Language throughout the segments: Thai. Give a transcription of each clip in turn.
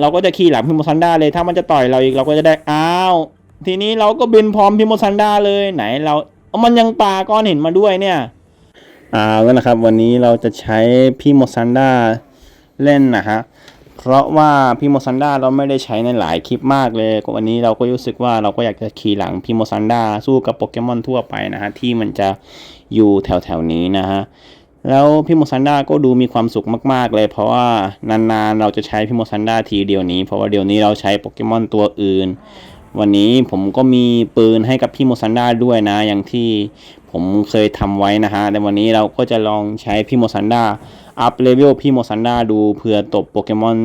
เราก็จะขี่หลังพิโมซันดาเลยถ้ามันจะต่อยเราอีกเราก็จะได้อ้าวทีนี้เราก็บินพร้อมพิโมซันดาเลยไหนเราเอามันยังปาก้อนหินมาด้วยเนี่ยอ่าแล้วนะครับ วันนี้เราจะใช้พิโมซันดาเล่นนะฮะเพราะว่าพิโมซันดาเราไม่ได้ใช้ในหลายคลิปมากเลยวันนี้เราก็รู้สึกว่าเราก็อยากจะขี่หลังพิโมซันดาสู้กับโปเกมอนทั่วไปนะฮะที่มันจะอยู่แถวๆนี้นะฮะ แล้วพี่โมซันดาก็ดูมีความสุขมากๆ เลย เพราะว่านานๆเราจะใช้พี่โมซันดาทีเดียวนี้ เพราะว่าเดี๋ยวนี้เราใช้โปเกมอนตัวอื่น วันนี้ผมก็มีปืนให้กับพี่โมซันดาด้วยนะ อย่างที่ผมเคยทำไว้นะฮะแต่วันนี้เราก็จะลองใช้พี่โมซันดาอัพเลเวลพี่โมซันดาดูเพื่อตบโปเกมอน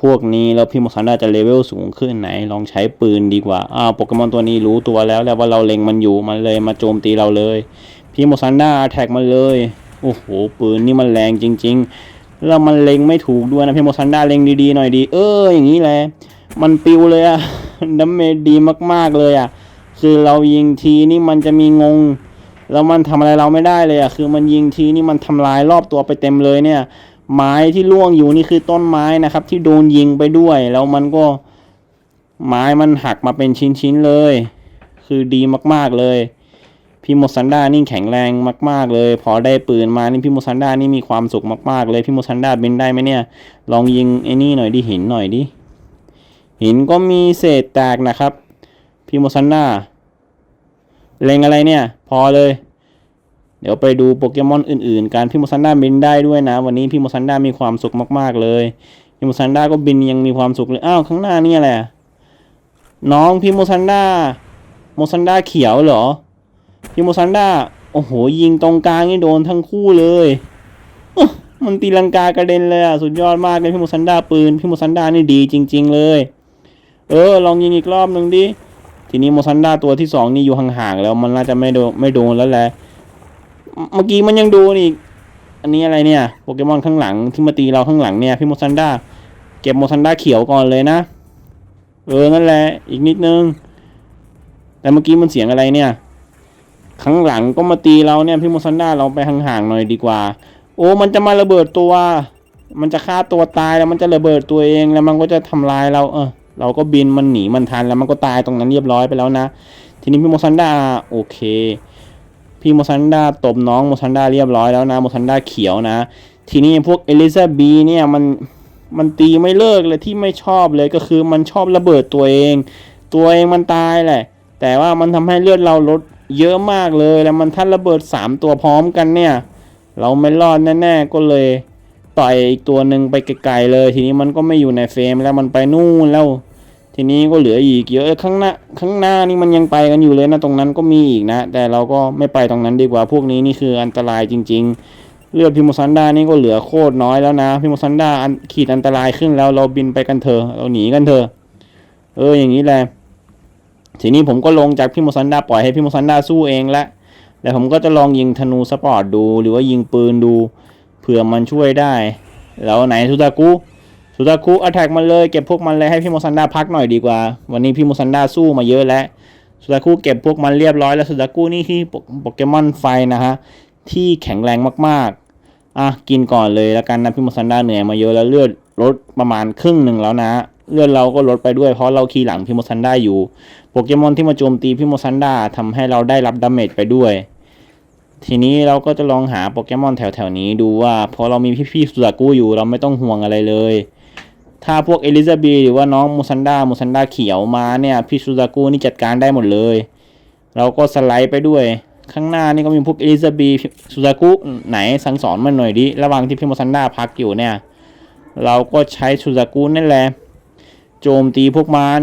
พวกนี้แล้วพี่โมซันดาจะเลเวลสูงขึ้นไหน ลองใช้ปืนดีกว่าอ้าวโปเกมอนตัวนี้รู้ตัวแล้วแล้วว่าเราเล็งมันอยู่มันเลยมาโจมตีเราเลย พี่โมซันดาแท็กมันเลย โอ้โห ปืนนี่มันแรงจริง ๆ แล้วมันเล็งไม่ถูกด้วยนะพี่โมซันดาเล็งดีๆหน่อยดี เอออย่างนี้แหละมันปิวเลยอะดัมเมดีมากๆเลยอะคือเรายิงทีนี่มันจะมีงง แล้วมันทำอะไรเราไม่ได้เลยอะคือมันยิงทีนี่มันทำลายรอบตัวไปเต็มเลยเนี่ย ไม้ที่ล่วงอยู่นี่คือต้นไม้นะครับ ที่โดนยิงไปด้วย แล้วมันก็ไม้มันหักมาเป็นชิ้นๆเลย คือดีมากๆเลย พี่โมซันดานี่แข็งแรงมากๆเลย พอได้ปืนมานี่พี่โมซันดานี่มีความสุขมากๆเลยพี่โมซันดาบินได้ไหมเนี่ย ลองยิงไอ้นี่หน่อยดิหินหน่อยดิหินก็มีเศษแตกนะครับพี่โมซันดาเล็งอะไรเนี่ย พอเลย เดี๋ยวไปดูโปเกมอนอื่นๆการพี่โมซันดาบินได้ด้วยนะ วันนี้พี่โมซันดามีความสุขมากๆเลยพี่โมซันดาก็บินยังมีความสุขเลยอ้าวข้างหน้านี่อะไรอะน้องพี่โมซันดาโมซันดาเขียวเหรอ พี่โมซันดาโอ้โห ยิงตรงกลางนี่โดนทั้งคู่เลยมันตีลังกากระเด็นเลยอะสุดยอดมากเลยพี่โมซันดาปืนพี่โมซันดานี่ดีจริง ๆ เลย เออ ลองยิงอีกรอบหนึ่งดิทีนี้โมซันดาตัวที่สองนี่อยู่ห่างๆแล้วมันน่าจะไม่โดนไม่โดนแล้วแหละเมื่อกี้มันยังโดนอีกอันนี้อะไรเนี่ยโปเกมอนข้างหลังที่มาตีเราข้างหลังเนี่ยพี่โมซันดาเก็บโมซันดาเขียวก่อนเลยนะ เออนั่นแหละอีกนิดนึง แต่เมื่อกี้มันเสียงอะไรเนี่ย ข้างหลังก็มาตีเราเนี่ยพี่โมซันดาเราไปห่างๆหน่อยดีกว่า โอ้มันจะมาระเบิดตัว มันจะฆ่าตัวตายแล้วมันจะระเบิดตัวเองแล้วมันก็จะทำลายเราเออเราก็บินมันหนีมันทันแล้วมันก็ตายตรงนั้นเรียบร้อยไปแล้วนะ ทีนี้พี่โมซันดาโอเค พี่โมซันดาตบน้องโมซันดาเรียบร้อยแล้วนะโมซันดาเขียวนะ ทีนี้พวกเอลิซาบีเนี่ยมันมันตีไม่เลิกเลยที่ไม่ชอบเลยก็คือมันชอบระเบิดตัวเอง ตัวเองมันตายแหละ แต่ว่ามันทำให้เลือดเราลด เยอะมากเลยแล้วมันทันระเบิดสามตัวพร้อมกันเนี่ย เราไม่รอดแน่ๆก็เลยต่อยอีกตัวหนึ่งไปไกลๆเลย ทีนี้มันก็ไม่อยู่ในเฟรมแล้วมันไปนู่นแล้ว ทีนี้ก็เหลืออีกเยอะข้างหน้าข้างหน้านี่มันยังไปกันอยู่เลยนะตรงนั้นก็มีอีกนะ แต่เราก็ไม่ไปตรงนั้นดีกว่าพวกนี้นี่คืออันตรายจริง ๆ เลือดพิโมซันดานี่ก็เหลือโคตรน้อยแล้วนะพิโมซันดาขีดอันตรายขึ้นแล้วเราบินไปกันเถอะเราหนีกันเถอะเอออย่างนี้แหละ ทีนี้ผมก็ลงจากพี่โมซันดาปล่อยให้พี่โมซันดาสู้เองละแล้วผมก็จะลองยิงธนูสปอร์ตดู หรือว่ายิงปืนดูเผื่อมันช่วยได้ แล้วไหนสุตากุสุตากุอัแทกมันเลยเก็บพวกมันเลยให้พี่โมซันดาพักหน่อยดีกว่า วันนี้พี่โมซันดาสู้มาเยอะแล้วสุตากุเก็บพวกมันเรียบร้อยแล้วสุตากุนี่คือโปโปเกมอนไฟนะฮะที่แข็งแรงมากๆ อะกินก่อนเลยแล้วกันนะพี่โมซันดาเหนื่อยมาเยอะแล้วเลือดลดประมาณครึ่งหนึ่งแล้วนะ เลือดเราก็ลดไปด้วยเพราะเราขี่หลังพี่โมซันดาอยู่ โปเกมอนที่มาโจมตีพี่โมซันดาทำให้เราได้รับดาเมจไปด้วย ทีนี้เราก็จะลองหาโปเกมอนแถวๆนี้ดูว่าพอเรามีพี่ๆสุดากูอยู่เราไม่ต้องห่วงอะไรเลย ถ้าพวกเอลิซาเบธหรือว่าน้องมูซันดามูซันดาเขียวมาเนี่ยพี่สุดากูนี่จัดการได้หมดเลย เราก็สไลด์ไปด้วย ข้างหน้านี่ก็มีพวกเอลิซาเบธสุดากูไหนสั่งสอนมันหน่อยดิระหว่างที่พี่มูซันดาพักอยู่เนี่ย เราก็ใช้สุดากูนั่นแหละ โจมตีพวกมัน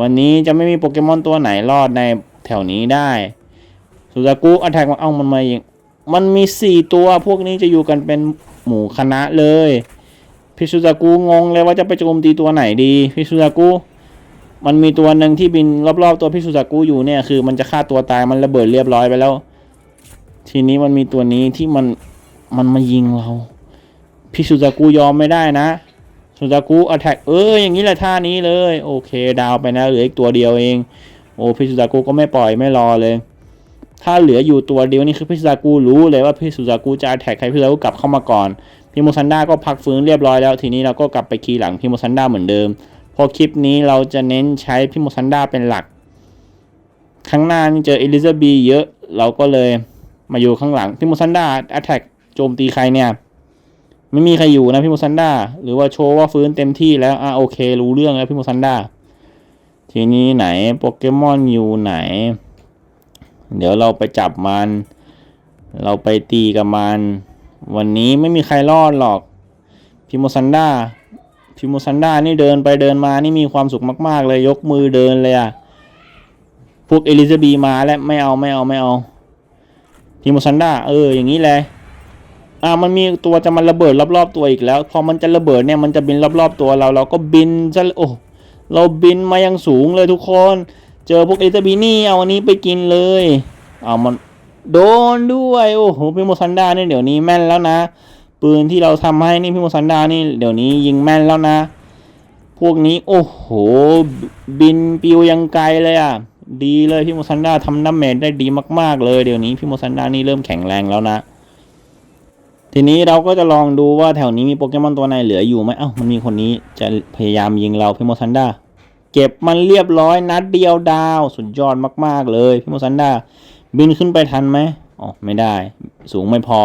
วันนี้จะไม่มีโปเกมอนตัวไหนรอดในแถวนี้ได้สุดากุอัแทกมาเอ้ามันมาอีกมันมีสี่ตัวพวกนี้จะอยู่กันเป็นหมู่คณะเลยพี่สุดากุงงเลยว่าจะไปโจมตีตัวไหนดีพี่สุดากุมันมีตัวหนึ่งที่บินรอบๆตัวพี่สุดากุอยู่เนี่ยคือ มันจะฆ่าตัวตายมันระเบิดเรียบร้อยไปแล้ว ทีนี้มันมีตัวนี้ที่มันมันมายิงเราพี่สุดากุยอมไม่ได้นะ สุดากุอัแทกเอออย่างนี้แหละท่านี้เลย โอเค ดาวไปนะเหลืออีกตัวเดียวเอง โอ้พี่สุดากุก็ไม่ปล่อยไม่รอเลย ถ้าเหลืออยู่ตัวเดียวนี่คือพี่สุดากุรู้เลยว่าพี่สุดากุจะแท็กใครพี่สุดากุกลับเข้ามาก่อนพี่โมซันดาก็พักฟื้นเรียบร้อยแล้ว ทีนี้เราก็กลับไปคีย์หลังพี่โมซันดาเหมือนเดิมพอคลิปนี้เราจะเน้นใช้พี่โมซันดาเป็นหลักข้างหน้านี่เจอเอลิซาบีเยอะเราก็เลยมาอยู่ข้างหลังพี่โมซันดาแอตแทกโจมตีใครเนี่ย ไม่มีใครอยู่นะพี่โมซันดาหรือว่าโชว์ว่าฟื้นเต็มที่แล้วอะโอเค รู้เรื่องแล้วพี่โมซันดาทีนี้ไหนโปเกมอนอยู่ไหน เดี๋ยวเราไปจับมัน เราไปตีกับมัน วันนี้ไม่มีใครรอดหรอกพิโมซันดาพิโมซันดานี่เดินไปเดินมานี่มีความสุขมาก ๆ เลยยกมือเดินเลยอะพวกเอลิซาบีมาแล้วไม่เอาไม่เอาไม่เอาพิโมซันดาเอออย่างนี้เลย อ่ามันมีตัวจะมันระเบิดรอบๆตัวอีกแล้ว พอมันจะระเบิดเนี่ยมันจะบินรอบๆตัวเราเราก็บินซะโอ้เราบินมายังสูงเลยทุกคน เจอพวกเอลิซาบีนี่เอาอันนี้ไปกินเลยเอามันโดนด้วยโอ้โหพี่โมซันดาเนี่ยเดี๋ยวนี้แม่นแล้วนะ ปืนที่เราทำให้นี่พี่โมซันดานี่เดี๋ยวนี้ยิงแม่นแล้วนะ พวกนี้โอ้โหบินปิวยังไกลเลยอะดีเลยพี่โมซันดาทำน้ำเมจได้ดีมากๆเลยเดี๋ยวนี้พี่โมซันดานี่เริ่มแข็งแรงแล้วนะ ทีนี้เราก็จะลองดูว่าแถวนี้มีโปเกมอนตัวไหนเหลืออยู่ไหมเอ้ามันมีคนนี้จะพยายามยิงเราพี่โมซันดาเก็บมันเรียบร้อยนัดเดียวดาว สุดยอดมาก ๆ เลยพี่โมซันดาบินขึ้นไปทันไหมอ๋อไม่ได้ สูงไม่พอ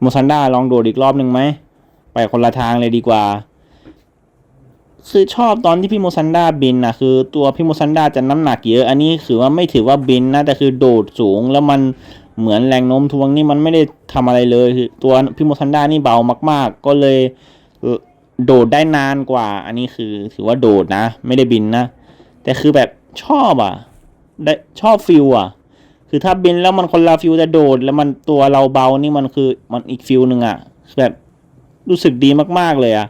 โมซันดาลองโดดอีกรอบหนึ่งไหมไปคนละทางเลยดีกว่าคือชอบตอนที่พี่โมซันดาบินนะคือตัวพี่โมซันดาจะน้ำหนักเยอะ อันนี้คือว่าไม่ถือว่าบินนะแต่คือโดดสูงแล้วมัน เหมือนแรงโน้มถ่วงนี่มันไม่ได้ทำอะไรเลยคือตัวพี่โมซันดานี่เบามาก ๆ ก็เลยโดดได้นานกว่า อันนี้คือถือว่าโดดนะ ไม่ได้บินนะ แต่คือแบบชอบอะ ได้ชอบฟิลอะ คือถ้าบินแล้วมันคนละฟิลจะโดด แล้วมันตัวเราเบานี่มันคือมันอีกฟิลหนึ่งอะคือแบบรู้สึกดีมาก ๆ เลยอะ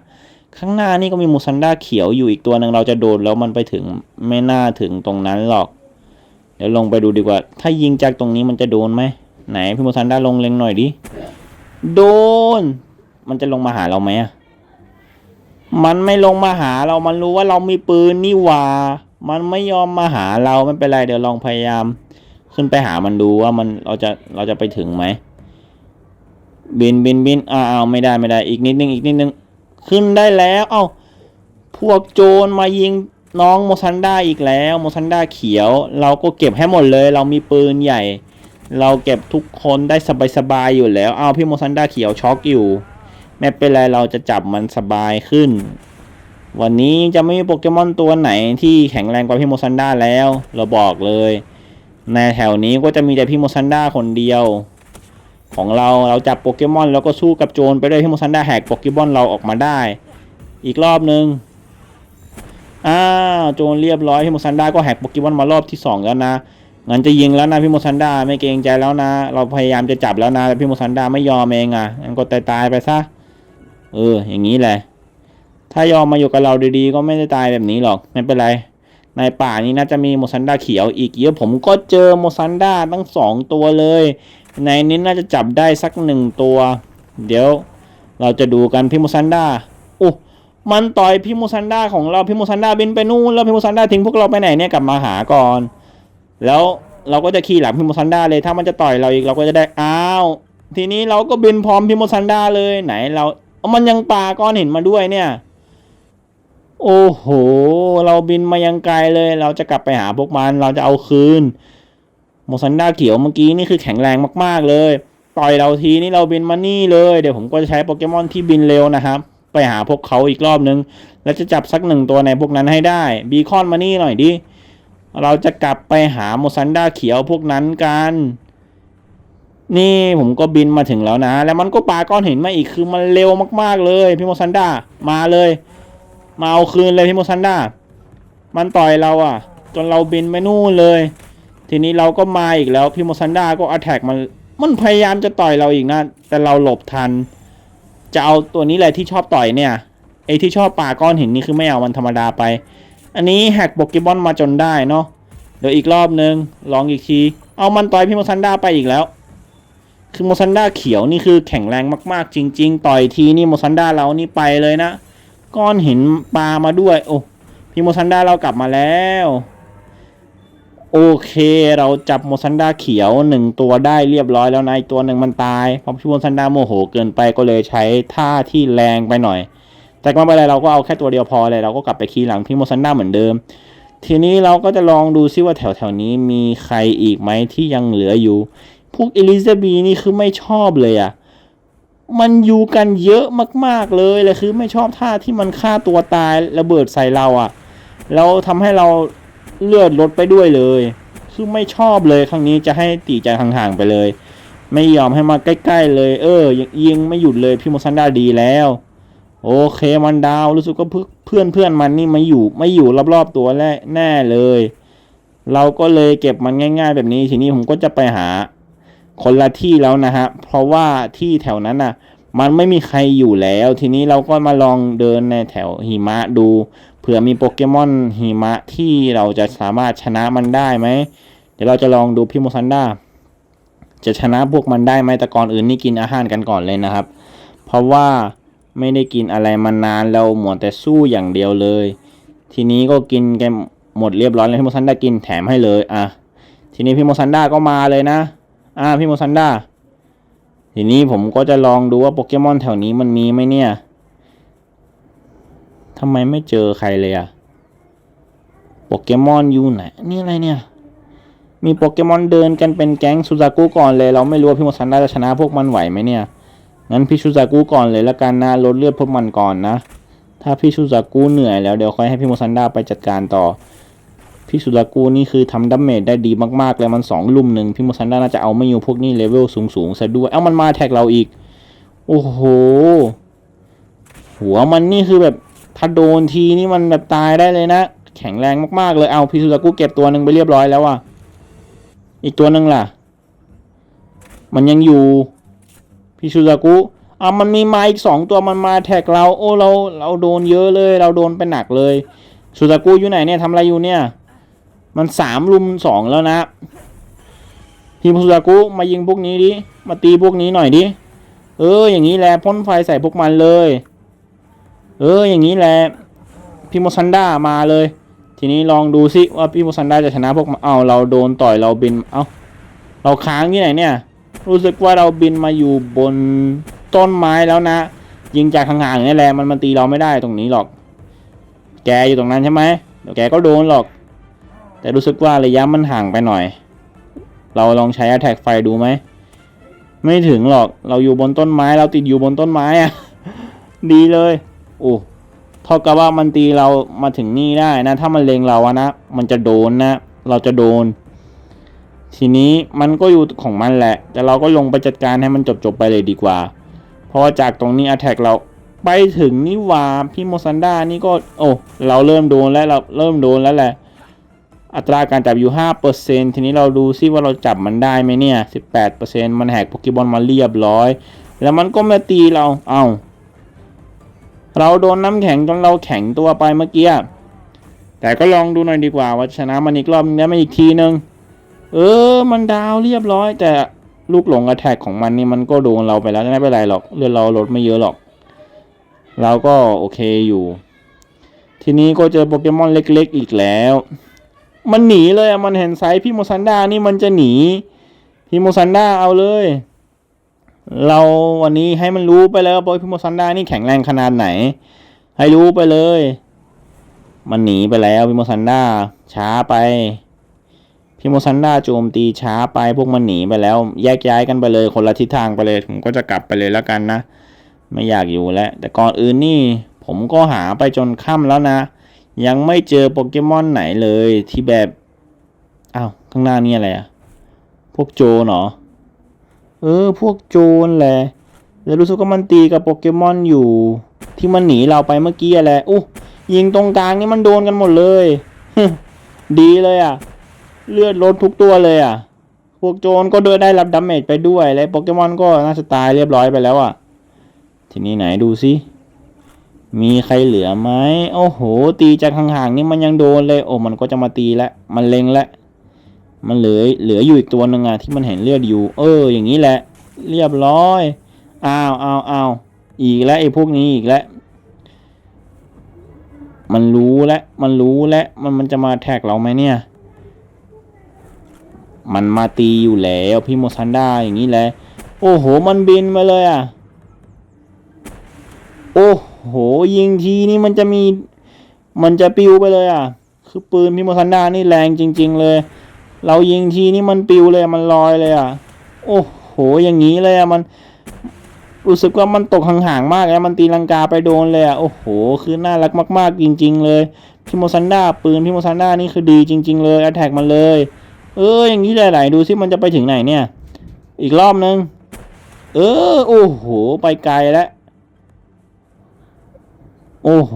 ข้างหน้านี่ก็มีมูซันด้าเขียวอยู่อีกตัวหนึ่งเราจะโดดแล้วมันไปถึงไม่น่าถึงตรงนั้นหรอก ดี๋ยวลงไปดูดีกว่า ถ้ายิงจากตรงนี้มันจะโดนไหม ไหนพี่มูซันด้าลงเล็งหน่อยดิ โดน มันจะลงมาหาเราไหมอะมันไม่ลงมาหาเรา มันรู้ว่าเรามีปืนนี่หว่า มันไม่ยอมมาหาเราไม่เป็นไรเดี๋ยวลองพยายาม ขึ้นไปหามันดูว่ามันเราจะเราจะไปถึงไหม บินบินบินอ้าวไม่ได้ไม่ได้ อีกนิดนึงอีกนิดนึง ขึ้นได้แล้ว เอ้า พวกโจรมายิง น้องโมซันด้าอีกแล้วโมซันด้าเขียว เราก็เก็บให้หมดเลย เรามีปืนใหญ่ เราเก็บทุกคนได้สบายๆอยู่แล้ว เอาพี่โมซันด้าเขียวช็อกอยู่ ไม่เป็นไรเราจะจับมันสบายขึ้น วันนี้จะไม่มีโปเกมอนตัวไหนที่แข็งแรงกว่าพี่โมซันด้าแล้ว เราบอกเลย ในแถวนี้ก็จะมีแต่พี่โมซันด้าคนเดียว ของเราเราจับโปเกมอนแล้วก็สู้กับโจรไปด้วยพี่โมซันด้าแหกโปเกมอนเราออกมาได้ อีกรอบนึง อ้าวโจรเรียบร้อยพี่โมซันด้าก็แหกโปเกมอนมารอบที่สองแล้วนะงั้นจะยิงแล้วนะพี่โมซันด้าไม่เกรงใจแล้วนะ เราพยายามจะจับแล้วนะแต่พี่โมซันด้าไม่ยอมเองอะงั้นก็ตายตายไปซะเออ อย่างนี้แหละ ถ้ายอมมาอยู่กับเราดีๆ ก็ไม่ได้ตายแบบนี้หรอกไม่เป็นไรในป่านี้น่าจะมีโมซันดาเขียวอีกเยอะผมก็เจอโมซันดาตั้งสองตัวเลย ในนี้น่าจะจับได้สักหนึ่งตัว เดี๋ยวเราจะดูกันพี่โมซันดาโอ้ มันต่อยพี่โมซันดาของเราพี่โมซันดาบินไปนู่นแล้วพี่โมซันดาทิ้งพวกเราไปไหนเนี่ยกลับมาหาก่อน แล้วเราก็จะขี่หลังพี่โมซันดาเลยถ้ามันจะต่อยเราอีกเราก็จะได้อ้าวทีนี้เราก็บินพร้อมพี่โมซันดาเลยไหนเราเอามันยังปาก้อนหินมาด้วยเนี่ย โอ้โห เราบินมายังไกลเลย เราจะกลับไปหาพวกมันเราจะเอาคืนโมซันดาเขียวเมื่อกี้นี่คือแข็งแรงมาก ๆเลย ต่อยเราทีนี่เราบินมานี่เลย เดี๋ยวผมก็จะใช้โปเกมอนที่บินเร็วนะครับ ไปหาพวกเขาอีกรอบนึง แล้วจะจับสักหนึ่งตัวในพวกนั้นให้ได้ บีคอนมานี่หน่อยดิ เราจะกลับไปหาโมซันดาเขียวพวกนั้นกัน นี่ผมก็บินมาถึงแล้วนะ แล้วมันก็ปาก้อนหินมาอีกคือมันเร็วมากๆเลยพี่โมซันดามาเลย มาเอาคืนเลยพี่โมซันดามันต่อยเราอะ จนเราบินไปนู่นเลย ทีนี้เราก็มาอีกแล้วพี่โมซันดาก็อัแทกมันมันพยายามจะต่อยเราอีกนะ แต่เราหลบทัน จะเอาตัวนี้แหละที่ชอบต่อยเนี่ยไอ้ที่ชอบป่าก้อนหินนี่คือไม่เอามันธรรมดาไป อันนี้แฮกโปเกมอนมาจนได้เนาะเดี๋ยวอีกรอบนึงลองอีกที เอามันต่อยพี่โมซันดาไปอีกแล้ว คือโมซันดาเขียวนี่คือแข็งแรงมากๆ จริง ๆ ต่อยทีนี่โมซันดาเรานี่ไปเลยนะ ก้อนหินปลามาด้วย โอ้พี่โมซันดาเรากลับมาแล้ว โอเคเราจับโมซันดาเขียวหนึ่งตัวได้เรียบร้อยแล้วนะอีกตัวหนึ่งมันตายเพราะพี่โมซันดาโมโหเกินไปก็เลยใช้ท่าที่แรงไปหน่อย แต่ก็ไม่เป็นไรเราก็เอาแค่ตัวเดียวพอเลยเราก็กลับไปคีย์หลังพี่โมซันดาเหมือนเดิม ทีนี้เราก็จะลองดูซิว่าแถวแถวนี้มีใครอีกไหมที่ยังเหลืออยู่ พวกเอลิซาบีนี่คือไม่ชอบเลยอะ่ะมันอยู่กันเยอะมากๆเลยเลยคือไม่ชอบท่าที่มันฆ่าตัวตายระเบิดใส่เราอะ่ะแล้วทำให้เรา เลือดลดไปด้วยเลยคือไม่ชอบเลยครั้งนี้จะให้ตีใจห่างๆไปเลย ไม่ยอมให้มาใกล้ๆเลย เออย,ยิงไม่หยุดเลยพี่โมซันดาดีแล้ว โอเคมันดาวรู้สึกว่าเพื่อนเพื่อนๆมันนี่มาอยู่ไม่อยู่รอบๆตัวแน่แน่เลย เราก็เลยเก็บมันง่าย ๆ แบบนี้ทีนี้ผมก็จะไปหา คนละที่แล้วนะฮะเพราะว่าที่แถวนั้นน่ะ มันไม่มีใครอยู่แล้ว ทีนี้เราก็มาลองเดินในแถวหิมะดู เผื่อมีโปเกมอนหิมะที่เราจะสามารถชนะมันได้ไหม เดี๋ยวเราจะลองดูพี่โมซันดาจะชนะพวกมันได้ไหมแต่ก่อนอื่นนี่กินอาหารกันก่อนเลยนะครับ เพราะว่าไม่ได้กินอะไรมานานเราหมดแต่สู้อย่างเดียวเลย ทีนี้ก็กินกันหมดเรียบร้อยแล้วพี่โมซันดากินแถมให้เลยอะทีนี้พี่โมซันดาก็มาเลยนะ อ่าพี่โมซันดาทีนี้ผมก็จะลองดูว่าโปเกมอนแถวนี้มันมีไหมเนี่ย ทำไมไม่เจอใครเลยอะโปเกมอนอยู่ไหนนี่อะไรเนี่ย มีโปเกมอนเดินกันเป็นแก๊งซูซากุก่อนเลย เราไม่รู้ว่าพี่โมซันดาจะชนะพวกมันไหวไหมเนี่ย งั้นพี่ชูซากุก่อนเลยละกันนะลดเลือดพวกมันก่อนนะ ถ้าพี่ชูซากุเหนื่อยแล้วเดี๋ยวค่อยให้พี่โมซันดาไปจัดการต่อ พี่สุดากูนี่คือทำดัมเมจได้ดีมากๆเลยมันสองลุมหนึ่งพี่โมซันดาน่าจะเอาไม่อยู่พวกนี้เลเวลสูงๆซะด้วย เอ้ามันมาแท็กเราอีก โอ้โห หัวมันนี่คือแบบ ถ้าโดนทีนี่มันแบบตายได้เลยนะ แข็งแรงมากๆเลยเอาพี่สุดากูเก็บตัวหนึ่งไปเรียบร้อยแล้วอะ อีกตัวหนึ่งล่ะ มันยังอยู่พี่ชูซากุอะมันมีมาอีกสองตัวมันมาแท็กเรา โอ้เราเราโดนเยอะเลย เราโดนไปหนักเลยชูซากุอยู่ไหนเนี่ยทำอะไรอยู่เนี่ย มันสามลุมสองแล้วนะพี่ชูซากุมายิงพวกนี้ดิมาตีพวกนี้หน่อยดิเอออย่างนี้แหละพ่นไฟใส่พวกมันเลย เอออย่างนี้แหละพี่โมซันดามาเลย ทีนี้ลองดูซิว่าพี่โมซันดาจะชนะพวกมันเอาเราโดนต่อยเราบินเอาเราค้างที่ไหนเนี่ย รู้สึกว่าเราบินมาอยู่บนต้นไม้แล้วนะ ยิงจากห่างๆนี่แหละมันมันตีเราไม่ได้ตรงนี้หรอก แกอยู่ตรงนั้นใช่ไหมเดี๋ยวแกก็โดนหรอก แต่รู้สึกว่าระยะมันห่างไปหน่อย เราลองใช้ attack ไฟดูไหมไม่ถึงหรอกเราอยู่บนต้นไม้เราติดอยู่บนต้นไม้อะดีเลย โอ้เท่ากับว่ามันตีเรามาถึงนี่ได้นะ ถ้ามันเลงเราอะนะ มันจะโดนนะ เราจะโดน ทีนี้มันก็อยู่ของมันแหละ แต่เราก็ลงไปจัดการให้มันจบๆไปเลยดีกว่า เพราะว่าจากตรงนี้ attack เราไปถึงนี่วาพี่โมซันดานี่ก็ โอ้ เราเริ่มโดนแล้วเราเริ่มโดนแล้วแหละ อัตราการจับอยู่5%ทีนี้เราดูซิว่าเราจับมันได้ไหมเนี่ย18%มันแหกโปเกมอนมาเรียบร้อย แล้วมันก็มาตีเรา เอา้า เราโดนน้ำแข็งจนเราแข็งตัวไปเมื่อกี้ แต่ก็ลองดูหน่อยดีกว่าว่าชนะมันอีกรอบนึงได้ไหมอีกทีนึง เออ มันดาวเรียบร้อย แต่ลูกหลงกระแทกของมันนี่มันก็โดนเราไปแล้วไม่เป็นไรหรอกเลือดเราลดไม่เยอะหรอก เราก็โอเคอยู่ ทีนี้ก็เจอโปเกมอนเล็ก ๆ อีกแล้ว มันหนีเลยอะมันเห็นไซส์พี่โมซันดานี่มันจะหนีพี่โมซันดาเอาเลย เราวันนี้ให้มันรู้ไปแล้วว่าพี่โมซันดานี่แข็งแรงขนาดไหน ให้รู้ไปเลย มันหนีไปแล้วพี่โมซันดาช้าไปพี่โมซันดาโจมตีช้าไปพวกมันหนีไปแล้ว แยกย้ายกันไปเลย คนละทิศทางไปเลยผมก็จะกลับไปเลยแล้วกันนะ ไม่อยากอยู่แล้ว แต่ก่อนอื่นนี่ ผมก็หาไปจนค่ำแล้วนะ ยังไม่เจอโปเกมอนไหนเลยที่แบบอ้าวข้างหน้านี่อะไรอะพวกโจเหรอ เออ พวกโจรแหละแล้วรู้สึกว่ามันตีกับโปเกมอนอยู่ ที่มันหนีเราไปเมื่อกี้แหละอู้ยิงตรงกลางนี่มันโดนกันหมดเลยดีเลยอะเลือดลดทุกตัวเลยอะพวกโจรก็เดินได้รับดาเมจไปด้วย และโปเกมอนก็น่าจะตายเรียบร้อยไปแล้วอะทีนี้ไหนดูสิมีใครเหลือไหมโอ้โห ตีจากห่างๆนี่มันยังโดนเลย โอ้มันก็จะมาตีแล้วมันเล็งแล้ว มันเหลือเหลืออยู่อีกตัวหนึ่งอะที่มันเห็นเลือดอยู่ เออ อย่างนี้แหละ เรียบร้อยอ้าวอ้าวอ้าวอีกแล้วไอ้พวกนี้อีกแล้วมันรู้แล้วมันรู้แล้วมันมันจะมาแท็กเราไหมเนี่ย มันมาตีอยู่แล้วพี่โมซันดาอย่างนี้แหละโอ้โห มันบินมาเลยอะ โอ้โห ยิงทีนี่มันจะมี มันจะปิวไปเลยอะ คือปืนพี่โมซันดานี่แรงจริง ๆ เลย เรายิงทีนี่มันปิวเลยมันลอยเลยอะ โอ้โห อย่างนี้เลยอะมัน รู้สึกว่ามันตกห่างๆมากแล้วมันตีลังกาไปโดนเลยอะ โอ้โห คือน่ารักมาก ๆ จริง ๆ เลยพี่โมซันดาปืนพี่โมซันดานี่คือดีจริง ๆ เลยแอตแทกมันเลย เออ อย่างนี้ไหลๆดูซิมันจะไปถึงไหนเนี่ย อีกรอบนึง เออ โอ้โห ไปไกลแล้ว โอ้โห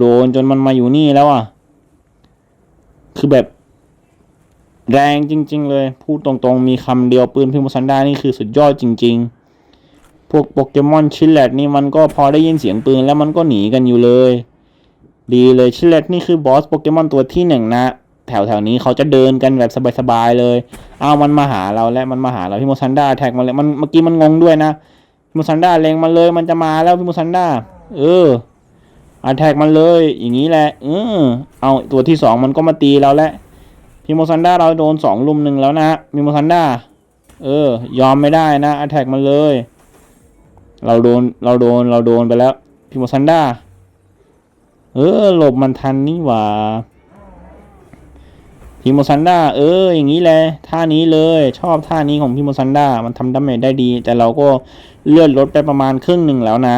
โดนจนมันมาอยู่นี่แล้วอะ คือแบบ แรงจริง ๆ เลย พูดตรงๆ มีคำเดียวปืนพิมพ์ซันดานี่คือสุดยอดจริง ๆ พวกโปเกมอนชิลเลตนี่มันก็พอได้ยินเสียงปืนแล้วมันก็หนีกันอยู่เลย ดีเลยชิลเลตนี่คือบอสโปเกมอนตัวที่หนึ่งนะ แถวแถวๆนี้เขาจะเดินกันแบบสบายๆเลย เอามันมาหาเราแล้วมันมาหาเราพี่โมซันดาแท็กมาเลยมันเมื่อกี้มันงงด้วยนะพี่โมซันดาเล็งมันเลยมันจะมาแล้วพี่โมซันดาเอออาแท็กมันเลย อย่างนี้แหละเออเอาตัวที่สองมันก็มาตีเราแล้ว พีโมซันดาเราโดนสองลุมหนึ่งแล้วนะพีโมซันดาเออ ยอมไม่ได้นะอาแทกมันเลย เราโดนเราโดนเราโดนไปแล้วพีโมซันดาเออหลบมันทันนี่หว่าพิโมซันดาเออ อย่างนี้แหละท่านี้เลยชอบท่านี้ของพิโมซันดามันทำดาเมจได้ดี แต่เราก็เลื่อนลดไปประมาณครึ่งหนึ่งแล้วนะ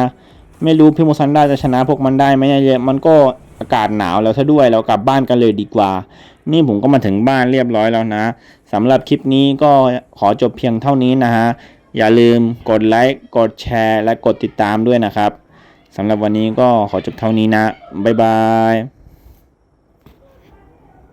ไม่รู้พิโมซันดาจะชนะพวกมันได้ไหมเนี่ยมันก็อากาศหนาวแล้วซะด้วยเรากลับบ้านกันเลยดีกว่า นี่ผมก็มาถึงบ้านเรียบร้อยแล้วนะสำหรับคลิปนี้ก็ขอจบเพียงเท่านี้นะฮะ อย่าลืมกดไลค์กดแชร์ และกดติดตามด้วยนะครับสำหรับวันนี้ก็ขอจบเท่านี้นะ บ๊ายบาย